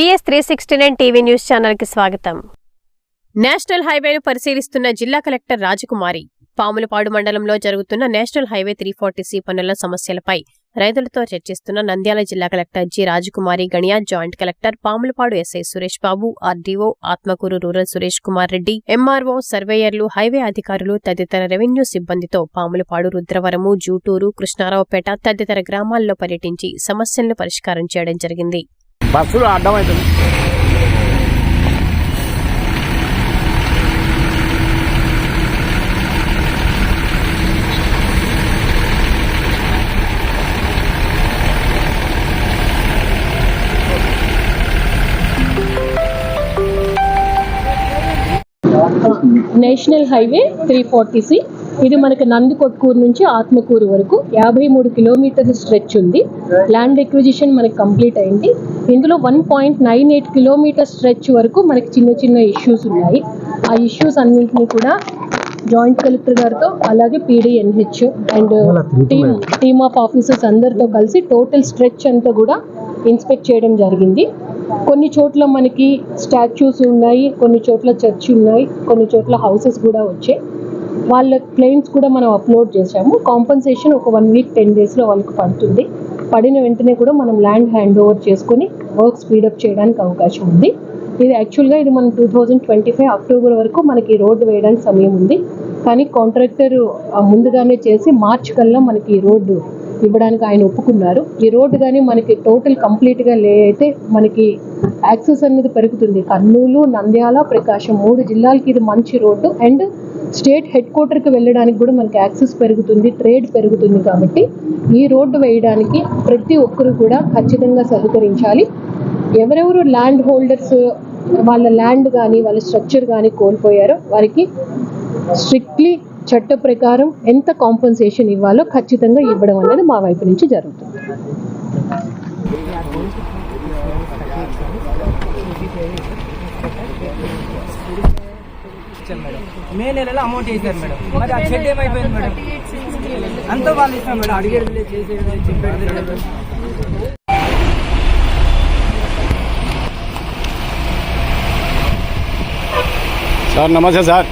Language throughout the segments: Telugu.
V S three sixty nine TV news ఛానల్కి స్వాగతం. నేషనల్ హైవేను పరిశీలిస్తున్న జిల్లా కలెక్టర్ రాజకుమారి పాములపాడు మండలంలో జరుగుతున్న national highway three forty C పనుల సమస్యలపై రైతులతో చర్చిస్తున్న నంద్యాల జిల్లా collector G Rajakumari Ganiya joint collector Pamulapadu SI Suresh Babu RDO Atmakur rural Suresh Kumar Reddy MRO సర్వేయర్లు highway అధికారులు తదితర రెవెన్యూ సిబ్బందితో పాములపాడు రుద్రవరము జూటూరు కృష్ణారావుపేట తదితర గ్రామాల్లో పర్యటించి సమస్యలను పరిష్కారం చేయడం జరిగింది. బస్సులు అడ్డమవుతుంది national highway three forty C. ఇది మనకి నందికొట్కూరు నుంచి ఆత్మకూరు వరకు యాభై మూడు కిలోమీటర్ల స్ట్రెచ్ ఉంది. ల్యాండ్ ఎక్విజిషన్ మనకి కంప్లీట్ అయింది. ఇందులో one point nine eight kilometre stretch వరకు మనకి చిన్న చిన్న ఇష్యూస్ ఉన్నాయి. ఆ ఇష్యూస్ అన్నింటినీ కూడా జాయింట్ కలెక్టర్ గారితో అలాగే PD NH and team team of officers అందరితో కలిసి టోటల్ స్ట్రెచ్ అంతా కూడా ఇన్స్పెక్ట్ చేయడం జరిగింది. కొన్ని చోట్ల మనకి స్టాచ్యూస్ ఉన్నాయి కొన్ని చోట్ల చర్చ్ ఉన్నాయి కొన్ని చోట్ల హౌసెస్ కూడా వచ్చాయి. వాళ్ళ క్లెయిమ్స్ కూడా మనం అప్లోడ్ చేశాము. కాంపన్సేషన్ ఒక వన్ వీక్ టెన్ డేస్లో వాళ్ళకి పడుతుంది. పడిన వెంటనే కూడా మనం ల్యాండ్ హ్యాండ్ ఓవర్ చేసుకొని వర్క్ స్పీడప్ చేయడానికి అవకాశం ఉంది. ఇది యాక్చువల్గా ఇది మనం two thousand twenty five October వరకు మనకి రోడ్డు వేయడానికి సమయం ఉంది. కానీ కాంట్రాక్టర్ ముందుగానే చేసి మార్చ్ కల్లా మనకి ఈ రోడ్డు ఇవ్వడానికి ఆయన ఒప్పుకున్నారు. ఈ రోడ్డు కానీ మనకి టోటల్ కంప్లీట్గా లే అయితే మనకి యాక్సెస్ అనేది పెరుగుతుంది. కర్నూలు నంద్యాల ప్రకాశం మూడు జిల్లాలకి ఇది మంచి రోడ్డు అండ్ స్టేట్ హెడ్ క్వార్టర్కి వెళ్ళడానికి కూడా మనకి యాక్సెస్ పెరుగుతుంది ట్రేడ్ పెరుగుతుంది కాబట్టి ఈ రోడ్డు వేయడానికి ప్రతి ఒక్కరు కూడా ఖచ్చితంగా సహకరించాలి. ఎవరెవరు ల్యాండ్ హోల్డర్స్ వాళ్ళ ల్యాండ్ కానీ వాళ్ళ స్ట్రక్చర్ కానీ కోల్పోయారో వారికి స్ట్రిక్ట్లీ చట్ట ప్రకారం ఎంత కాంపన్సేషన్ ఇవ్వాలో ఖచ్చితంగా ఇవ్వడం అనేది మా వైపు నుంచి జరుగుతుంది. ఇచ్చారు మే నెలలో అమౌంట్ వేసారు మేడం. మరి ఆ షెడ్ ఏమైపోయింది మేడం? అంతా వాళ్ళు ఇస్తాం మేడం. అడిగేది చేసేది చెప్పేది. సార్ నమస్తే సార్.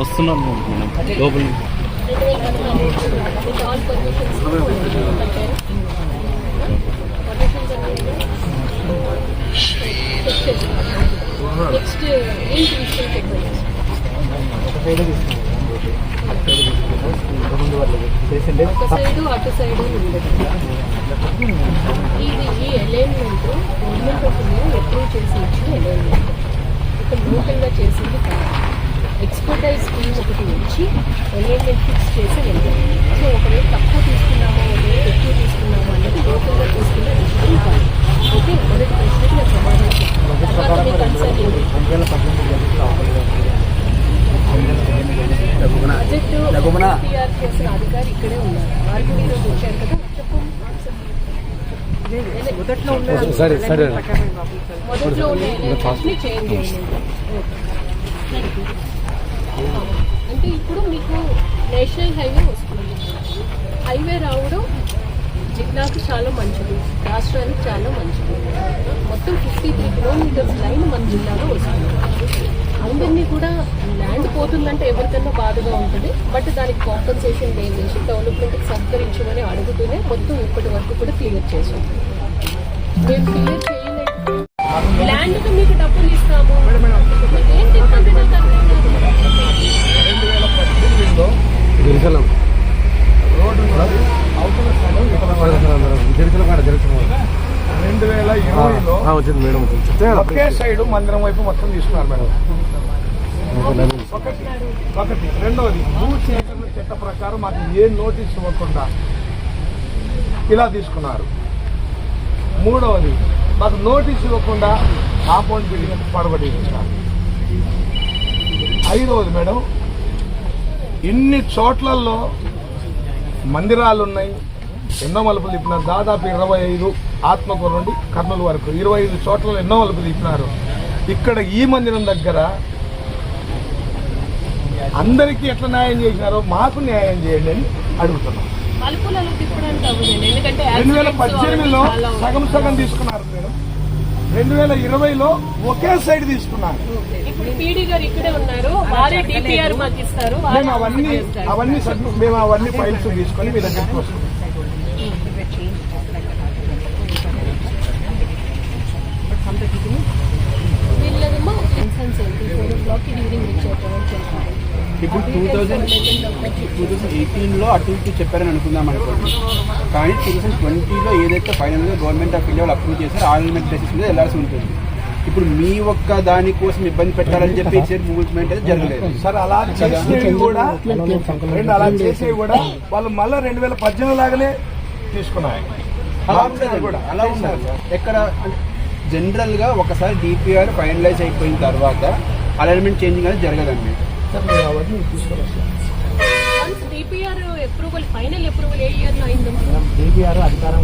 వస్తున్నాం లోపల నెక్స్ట్ ఏంటి విషయం ఒక సైడు అటు సైడు ఉండదు ఇది ఈ అలైన్మెంట్ గవర్నమెంట్ ఆఫ్ ఇండియా చేసి ఇచ్చిన అలైన్మెంట్ ఇక్కడ లోకల్గా చేసింది కాదు ఎక్స్పర్టైజ్ టీమ్ ఒకటి వచ్చి అలైన్మెంట్ ఫిక్స్ చేసి వెళ్ళాలి సో ఒకవేళ తక్కువ తీసుకున్నామా ఒకవేళ ఎక్కువ తీసుకున్నామా అనేది లోకల్గా తీసుకున్న డిసిషన్ కాదు. ఓకే? మొదటి ప్రశ్నకి నేను సమాధానం చెప్తాను తర్వాత మీ కన్సర్న్ ఏంటి? ప్రాజెక్టు పిఆర్ చేసిన అధికారి ఇక్కడే ఉన్నారు. వారు కూడా ఈరోజు వచ్చారు కదా? చెప్పు. మొదట్లో ఉన్న మొదట్లో చేంజ్ చేయండి. అంటే ఇప్పుడు మీకు నేషనల్ హైవే వస్తుంది. హైవే రావడం జిల్లాకు చాలా మంచిది. రాష్ట్రానికి చాలా మంచిది. మొత్తం ఫిఫ్టీ త్రీ కిలోమీటర్స్ లైన్ మన జిల్లాలో వస్తుంది. అందరినీ కూడా ల్యాండ్ పోతుందంటే ఎవరికన్నా బాధగా ఉంటుంది. బట్ దానికి కాంపన్సేషన్ పే చేసి డెవలప్మెంట్కి సహకరించమని అడుగుతూనే మొత్తం ఇప్పటి వరకు కూడా క్లియర్ చేసాం మేము క్లియర్ చేయలేదు ల్యాండ్కి మీకు డబ్బులు ఇస్తాము. ఏంటి ఇబ్బంది నాకు అర్థం కాదు. గిరిజలం గిరిజల కాడ రెండు వేల ఇరవైలో వచ్చింది మేడం ఒకే సైడ్ మందిరం వైపు మొత్తం తీసుకున్నారు మేడం. ఒకటి ఒకటి రెండవది భూ సేకరణ చట్ట ప్రకారం మాకు ఏ నోటీస్ ఇవ్వకుండా ఇలా తీసుకున్నారు. మూడవది మాకు నోటీస్ ఇవ్వకుండా కాంపౌండ్ బిల్డింగ్ పడబడి ఐదవది మేడం ఇన్ని చోట్లలో మందిరాలు ఉన్నాయి ఎన్నో మలుపులు తిప్పినారు. దాదాపు ఇరవై ఐదు ఆత్మకూరు నుండి కర్నూలు వరకు ఇరవై ఐదు చోట్ల ఎన్నో మలుపులు తిప్పినారు. ఇక్కడ ఈ మందిరం దగ్గర అందరికీ ఎట్లా న్యాయం చేసినారో మాకు న్యాయం చేయండి అని అడుగుతున్నాం. రెండు వేల పద్దెనిమిదిలో. సగం సగం తీసుకున్నారు మేడం. రెండు వేల ఇరవైలో ఒకే సైడ్ వారే మేము అవన్నీ. అవన్నీ మేము అవన్నీ ఫైల్స్ తీసుకొని మీ దగ్గరికి వస్తాం. వీళ్ళదేమో ఇన్సెన్స్ ఏంటి ఫోర్ ఓ క్లాక్ ఈవినింగ్ చెప్పారు ఇప్పుడు టూ థౌజండ్ టూ థౌజండ్ ఎయిటీన్లో అటు ఇటు చెప్పారని అనుకుందాం అనుకోండి. కానీ టూ థౌసండ్ ట్వంటీలో ఏదైతే ఫైనల్గా గవర్నమెంట్ ఆఫ్ ఇండియా వాళ్ళు అప్రూవ్ చేశారో ఆర్గ్యుమెంట్ బేసిస్ మీద వెళ్ళాల్సి ఉంటుంది. ఇప్పుడు మీ ఒక్క దానికోసం ఇబ్బంది పెట్టాలని చెప్పి ఇచ్చే మూవ్మెంట్ అయితే జరగలేదు. సార్ అలా చేసేవి కూడా రెండు అలా చేసేవి కూడా వాళ్ళు మళ్ళీ రెండు వేల పద్దెనిమిది లాగానే తీసుకున్నారు అలా ఉండదు కూడా అలా ఉండదు ఎక్కడ జనరల్గా ఒకసారి డిపిఆర్ ఫైనలైజ్ అయిపోయిన తర్వాత అలైన్మెంట్ చేంజింగ్ అనేది జరగదండి. తీసుకొని డిపిఆర్ ఫైనల్ అప్రూవల్ అధికారం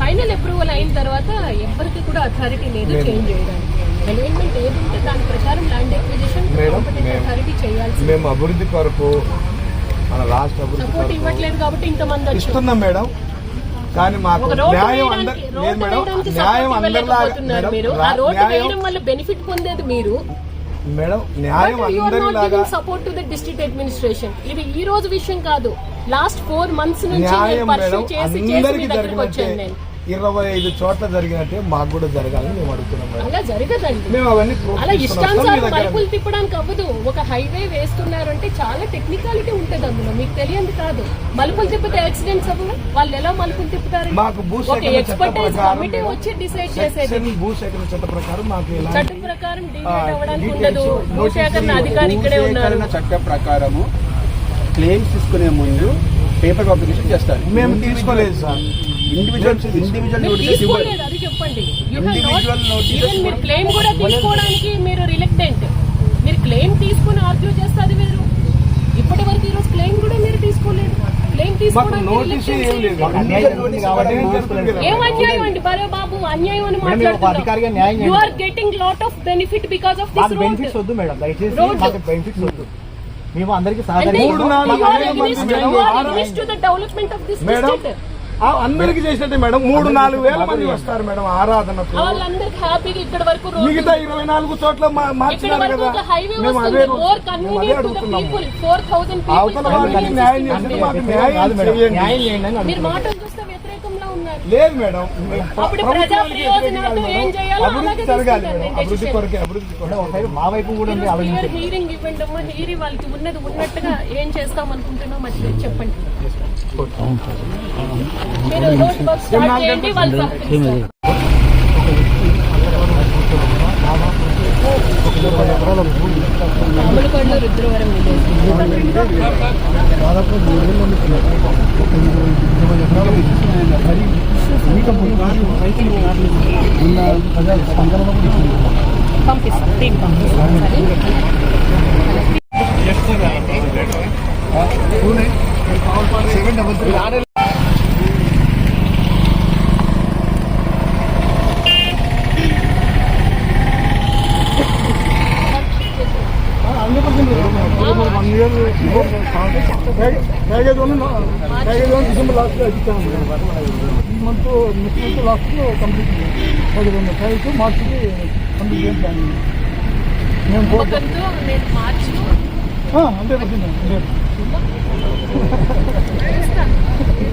ఫైనల్ అయిన తర్వాత ఎవరికి కూడా అథారిటీ లేదు చేంజ్ చేయడానికి. అలైన్మెంట్ ఏది ఉంటే దాని ప్రకారం ల్యాండ్ ఎక్విజిషన్ అథారిటీ చేయాల్సి మేము అభివృద్ధి కొరకు మన రాష్ట్ర అభివృద్ధి ఇవ్వట్లేదు కాబట్టి ఇంతమంది ఇస్తున్నాం మేడం. కానీ మాకు న్యాయం అందరి అందరిలాగా మీరు. ఆ రోడ్డు వేయడం వల్ల బెనిఫిట్ పొందేది మీరు. మేడం న్యాయం అందరిలాగా support to the district administration ఇది ఈ రోజు విషయం కాదు. లాస్ట్ ఫోర్ మంత్స్ నుంచి నేను పర్సూ చేసి చేసి మీ దగ్గరికి వచ్చాను నేను. ఇరవై ఐదు చోట్ల జరిగినట్టే మాకు కూడా జరగాలని మేము అడుగుతున్నాం అలా జరగదండి. మేము అవన్నీ proof అలా ఇష్టానుసారం. మలుపులు తిప్పడానికి అవ్వదు. ఒక హైవే వేస్తున్నారంటే చాలా టెక్నికాలిటీ ఉంటుంది అందులో. మీకు తెలియంది కాదు. మలుపులు తిప్పితే యాక్సిడెంట్స్ అవ్వవు. వాళ్ళు ఎలా మలుపులు తిప్పుతారు? మాకు భూసేకరణ ఎక్స్పర్టైజ్ కమిటీ వచ్చి డిసైడ్ చేసేది. భూసేకరణ చట్ట ప్రకారం మాకు చట్టం ప్రకారం అవ్వడానికి details, ఉండదు. భూసేకరణ. అధికారి ఇక్కడే ఉన్నారు. చట్ట ప్రకారము క్లెయిమ్స్ తీసుకునే ముందు పేపర్ పబ్లికేషన్ చేస్తారు. మేము తీసుకోలేదు సార్. ఇండివిజువల్ ఇండివిజువల్ మీరు నోటీసెస్ even మీరు క్లెయిమ్ కూడా తీసుకోవడానికి మీరు రిలక్టెంట్ మీరు క్లెయిమ్ తీసుకుని ఆర్గ్యూ ఇప్పటి వరకు ఈ రోజు క్లెయిమ్ కూడా మీరు తీసుకోలేదు. క్లెయిమ్ తీసుకోవడానికి నోటీస్ ఏం. అన్యాయం అండి? బరే బాబు అన్యాయం అని మీరు మాట్లాడుతున్నారు. You. Are getting lot of benefit because of this benefits road వద్దు మేడం. దయచేసి బెనిఫిట్స్ వద్దు. మేము అందరికి మూడు అందరికి చేసినట్టే మేడం. మూడు నాలుగు వేల మంది వస్తారు మేడం ఆరాధనకు. వాళ్ళందరికి హ్యాపీగా ఇక్కడ వరకు రోడ్డు మిగతా ఇరవై నాలుగు చోట్ల మార్చినారు కదా. మేము అదే థౌసండ్ అవతల వాళ్ళకి న్యాయం చేస్తే మాకు న్యాయం చేయండి. లేదు మేడం అభివృద్ధి జరగాలి అభివృద్ధి. కొరకే అభివృద్ధి ఒకసారి మా వైపు కూడా హీరింగ్ ఇవ్వండి అమ్మా హీరి వాళ్ళకి ఉన్నది ఉన్నట్టుగా ఏం చేస్తాం అనుకుంటున్నాం అది చెప్పండి మీరు రోడ్ వర్క్ స్టార్ట్ చేయండి వాళ్ళు సహకరిస్తారు. అమలుకోడలో రుద్రవరం విలేజ్ పంపిస్తాం టీం పంపిస్తాం package one package one December last ఇచ్చాము ఈ month next month last complete package one package మార్చికి complete చేయం ప్లాన్ మేము అంతే పడుతుంది చేస్తాను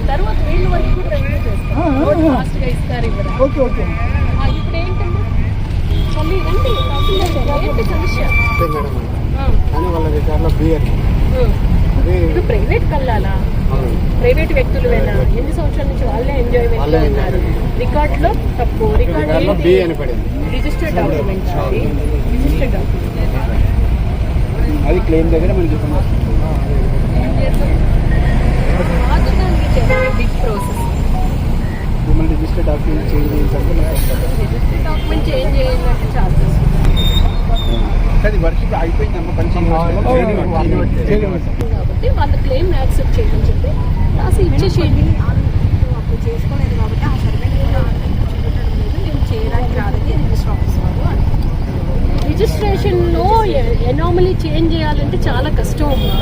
తర్వాత వీళ్ళు వరకు కూడా రివ్యూ చేస్తాను రోడ్ ఫాస్ట్గా ఇస్తారు ఇవ్వరా ఓకే ఓకే ఇప్పుడు ఏంటంటే మళ్ళీ రండి సమస్య కానీ బియర్. ఇప్పుడు ప్రైవేట్ కల్లాలా? ప్రైవేట్ వ్యక్తులువేనా? ఎన్ని సంవత్సరాల నుంచి వాళ్ళే ఎంజాయ్మెంట్లో ఉన్నారు? రికార్డ్లో తప్పు. రికార్డ్ రిజిస్టర్డ్ డాక్యుమెంట్ అది రిజిస్టర్డ్ డాక్యుమెంట్ అది క్లెయిమ్ దగ్గర మనకి చాలా బిగ్ ప్రాసెస్ మిమ్మల్ని రిజిస్టర్ డాక్యుమెంట్ చేంజ్ చేయించాలంటే రిజిస్టర్డ్ డాక్యుమెంట్ చేంజ్ చేయాలంటే చార్జెస్ అది వర్క్ ఇప్పుడు అయిపోయిందమ్మా పని కాబట్టి వాళ్ళ క్లెయిమ్ యాక్సెప్ట్ చేయమని చెప్పి రాసి ఇచ్చేసేయండి అప్పుడు చేసుకోలేదు కాబట్టి ఆ సర్వే మేము చేయడానికి రాదని రిజిస్టర్ ఆఫీస్ వాళ్ళు అంటున్నారు. రిజిస్ట్రేషన్లో ఎనామల్ చేంజ్ చేయాలంటే చాలా కష్టం అమ్మా.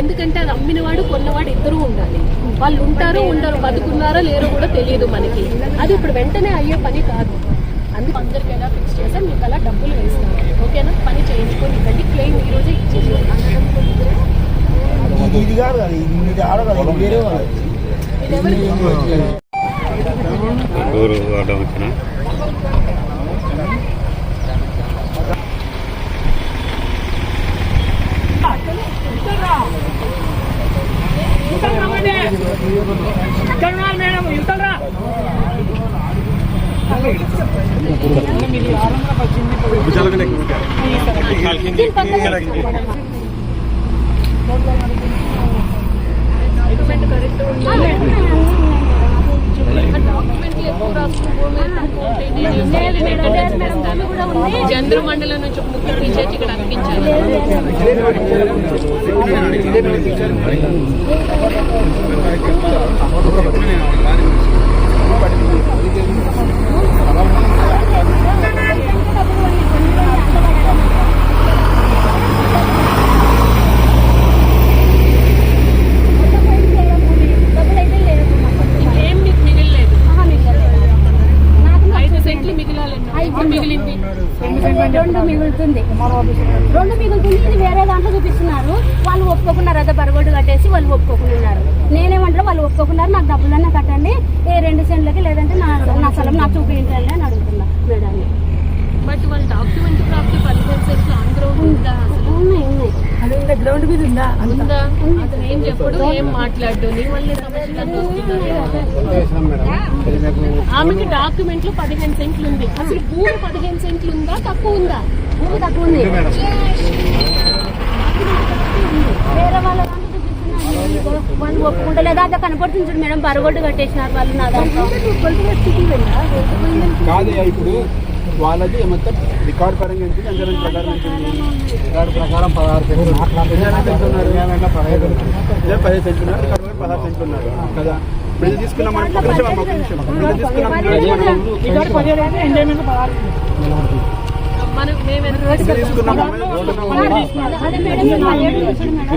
ఎందుకంటే అది అమ్మినవాడు కొన్నవాడు ఇద్దరు ఉండాలి. వాళ్ళు ఉంటారో ఉండరు బతుకున్నారో లేరో కూడా తెలియదు మనకి. అది ఇప్పుడు వెంటనే అయ్యే పని కాదు. అందుకు అందరికి ఎలా ఫిక్స్ చేస్తాం మీకు అలా డబ్బులు వేస్తాం ఓకేనా పని చేయించుకొని ఇవ్వండి క్లెయిమ్ ఈ రోజే ఇచ్చేసి ఇది కాదు కదా ఇది ఆడ కదా ఇది వేరే వాళ్ళు. వచ్చిన డాక్యుమెంట్ కరెక్ట్ ఉండాలి చంద్రమండలం నుంచి ఒక ముగ్గురు టీచర్స్ ఇక్కడ అతికించాలి ఇంకేం మీకు మిగిలిలేదు ఐదు సెంట్లు మిగిలాలండి ఇప్పుడు మిగిలింది రెండు మిగులుతుంది రెండు మిగులుతుంది ఇది వేరే దాంట్లో చూపిస్తున్నారు వాళ్ళు ఒప్పుకోకున్నారు అదే బరగొడ్డు కట్టేసి వాళ్ళు ఒప్పుకోకున్నారు నేనేమంటారు వాళ్ళు ఒప్పుకోకున్నారు నాకు డబ్బులన్నా కట్టండి. ఏ రెండు సెంట్లకి లేదంటే నా నా స్థలం నాకు చూపించండి అని అడుగుతున్నా మేడాన్ని బట్ వాళ్ళ డాక్యుమెంట్ ప్రాప్తి పదిహేను సెంట్లు ఆంధ్ర ఉందా ఉన్నాయి గ్రౌండ్ మీద ఉందా? ఉందా? అతను ఏం చెప్పడు ఏం మాట్లాడు నీ వల్లే సమస్యలు ఆమెకి డాక్యుమెంట్లో పదిహేను సెంట్లు ఉంది. అసలు భూమి పదిహేను సెంట్లు ఉందా? తక్కువ ఉందా? భూమి తక్కువ ఉంది. వేరే వాళ్ళ వాళ్ళు ఒప్పుకుంటలేదు అదే కనపడుతుంది చూడు మేడం బరగొడ్డు కట్టేసినారు వాళ్ళు నా దాంట్లో కాదు ఇప్పుడు వాళ్ళది మొత్తం రికార్డ్ పరంగా ఎంత అంచనా ప్రకారం? రికార్డు ప్రకారం పదహారు. నిజానికి పదిహేను పరంగా పదహారు ఉన్నారు కదా ఇప్పుడు తీసుకున్నాం మనం ఒక నిమిషం అమ్మ, ఒక నిమిషం ఇప్పుడు ఇది తీసుకున్నాం తీసుకున్నాం అమ్మ, అదే మేడం నేను పదిహేడు చేశాను మేడం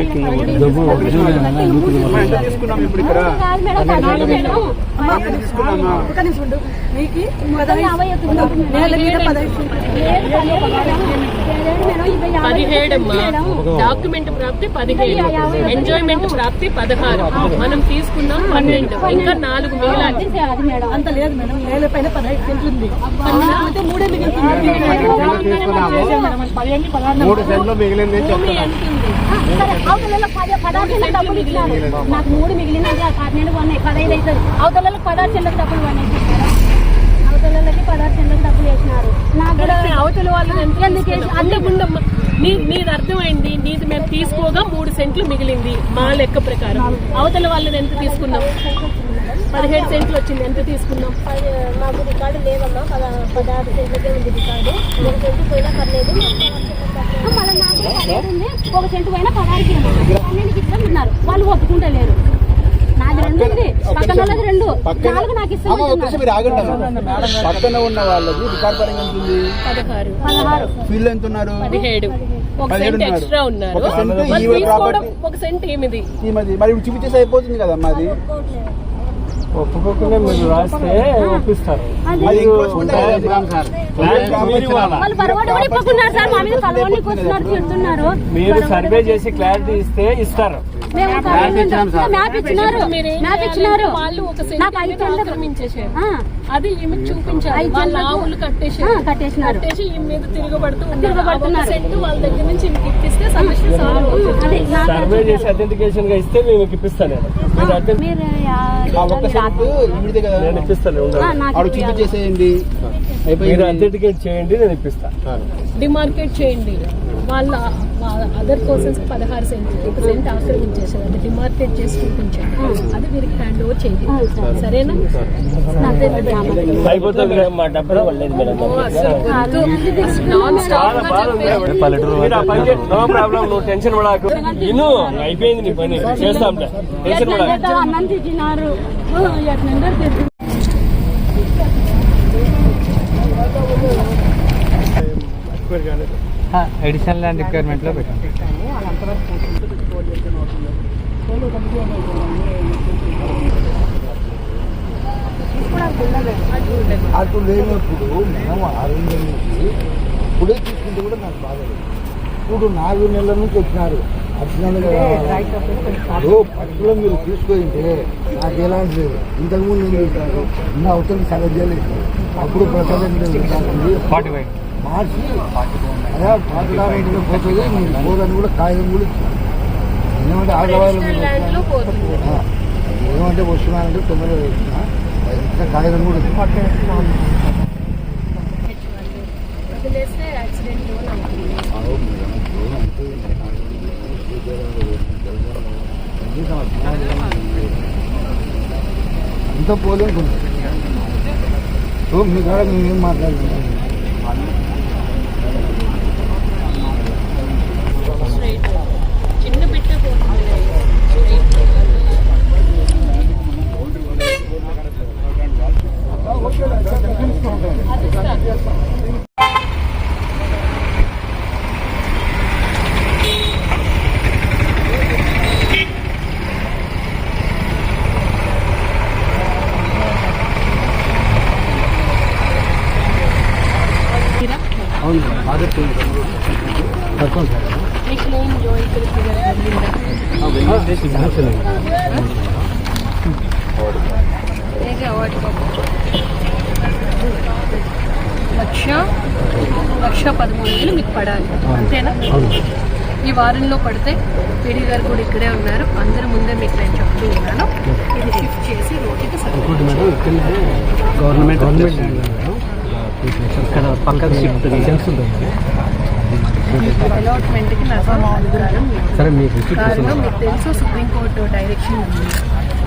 అమ్మ, ఎంత తీసుకున్నాం ఇప్పుడు ఇక్కడ కాదు మేడం పదిహేడు మేడం అమ్మ, ఎంత తీసుకున్నామా ఒక నిమిషం ఉండు. మీకు మొత్తం యాభై అవుతుంది నేల మీద పదహైదు లేదు, పదిహేడు మేడం. పదిహేడు మేడం, ఇరవై యాభై పదిహేడు అమ్మా మేడం. డాక్యుమెంట్ ప్రాప్తి పదిహేడు ఎంజాయ్మెంట్ ప్రాప్తి పదహారు మనం తీసుకున్నాం పన్నెండు ఇంకా నాలుగు మేడం అంత లేదు మేడం నేల పైన పదహైదు సెంట్లు ఉంది అయితే మూడే మిగులుతుంది మూడు సెంట్లు మిగిలింది చెప్తున్నాను ఆ, పది పదహారు డబ్బులు ఇచ్చినారు నాకు మూడు మిగిలిన పన్నెండు ఉన్నాయి పదహైదు అవుతుంది అవతలకు పదహారు సెంట్లకు డబ్బులు అవతలకి పదహారు సెంట్లకు డబ్బులు వేసినారు. నాకు. అవతల వాళ్ళు ఎంత ఎందుకు తీసుకున్నాం? అంతకుముందమ్మ నీ నీది అర్థమైంది నీది మేము తీసుకోగా మూడు సెంట్లు మిగిలింది మా లెక్క ప్రకారం. అవతల వాళ్ళని ఎంత తీసుకున్నాం పదిహేడు సెంట్లు వచ్చింది. ఎంత తీసుకున్నాం? పది- మాకు రికార్డు లేదమ్మా. పద పదహారు సెంట్లకే ఉంది రికార్డు. ఒక సెంటు పోయినా పర్లేదు. మళ్ళీ నాకు కూడా పదిహేడు ఉంది. ఒక సెంటు పోయినా పదహారుకి. పన్నెండుకి వాళ్ళు ఒప్పుకుంటలేరు. నాలుగు నాకు పక్కన ఉన్న వాళ్ళది రికార్డ్ పరంగా ఎంత ఉన్నారు? పదిహేడు. ఒక పదిహేడు సెంట్ ఉన్నారు. ఎక్స్ట్రా ఉన్నారు. ఒక సెంట్ వాళ్ళు మరి ఇప్పుడు చూపించేసి అయిపోతుంది కదా మాది ఒప్పుకోకుండా మీరు రాస్తే ఒప్పిస్తారు. మీరు సర్వే చేసి క్లారిటీ ఇస్తే ఇస్తారు. మేము మ్యాప్ ఇచ్చినారు. మ్యాప్ ఇచ్చినారు. వాళ్ళు ఒక నాకు అది ఈమె వాళ్ళ ఆవులు కట్టేసినారు. కట్టేసి ఈ మీద తిరగబడుతూ ఉన్నారు. తిరగబడుతున్నారు. ఆ ఒక సెంటు వాళ్ళ దగ్గర నుంచి ఈమెకి ఇప్పిస్తే సమస్య సాల్వ్ అవుతుంది. అదే నాకు సర్వే చేసి అథెంటికేషన్గా ఇస్తే మేము ఇప్పిస్తాను నేను. మీరు ఇప్పిస్తాను ఆవిడ చూపించేసేయండి మీరు చేయండి నేను ఇప్పిస్తా డిమార్కెట్ చేయండి. వాళ్ళ అదర్ పర్సన్స్ పదహారు సెంట్ ఒక సెంట్ ఆక్రమించేసారు అది డిమార్కెట్ చేసి చూపించండి అది వీరికి హ్యాండ్ ఓవర్ చేయండి. సరే. సరేనా? నువ్వు టెన్షన్ పడాకు. ఇను అయిపోయింది నీ పని. టెన్షన్ పడాకు. అన్నం ఎక్కువ కాలేదు అడిషనల్ ల్యాండ్ రిక్వైర్మెంట్లో పెట్టాం అటు లేనప్పుడు మనం ఆరు నెలల నుంచి ఇప్పుడే తీసుకుంటే కూడా నాకు బాధలేదు ఇప్పుడు నాలుగు నెలల నుంచి వచ్చినారు. ఇప్పుడు పట్టులో మీరు తీసుకుంటే నాకు ఎలాంటి లేదు. ఇంతకుముందు ఏం చేశారు నా అవతల సగం చేయలేదు. అప్పుడు ప్రసాదం మార్చి అదే పాతకాలంలో పోతుంది మీరు పోదని కూడా కాగితం కూడా ఇచ్చారు ఏమంటే ఆడవాళ్ళు ఏమంటే వస్తున్నారంటే ఇంకా కాగితం కూడా అంతా పోలేకుంది మీ కాడ మేము ఏం మాట్లాడుతున్నాం చిన్న బిట్టే పోతుంది అవును బాగా తక్కువ లక్ష లక్ష పదమూడు వేలు మీకు పడాలి. అంతేనా? ఈ వారంలో పడితే పీడీ గారు కూడా ఇక్కడే ఉన్నారు. అందరి ముందే మీకు నేను చెప్తూ ఉన్నాను. ఇది షిఫ్ట్ చేసి రోడ్డుకి గవర్నమెంట్ గవర్నమెంట్ ఇక్కడ పక్కన షిఫ్ట్ ఉంటుంది. అలాట్మెంట్కి. సరే మీకు తెలుసు సుప్రీంకోర్టు డైరెక్షన్ ఉంది.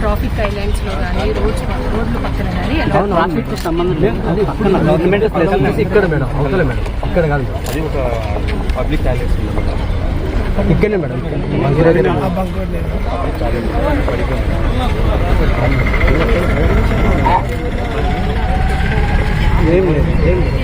ట్రాఫిక్ ఐలాండ్స్లో కానీ రోడ్స్ రోడ్ల పక్కన కానీ ట్రాఫిక్ సంబంధం గవర్నమెంట్ ఇక్కడ మేడం అవతల మేడం ఇక్కడ కాదు మేడం. అది ఒక పబ్లిక్ టాయిలెట్స్ ఉంది మేడం. ఇక్కడనే మేడం. ఏం లేదు ఏం లేదు.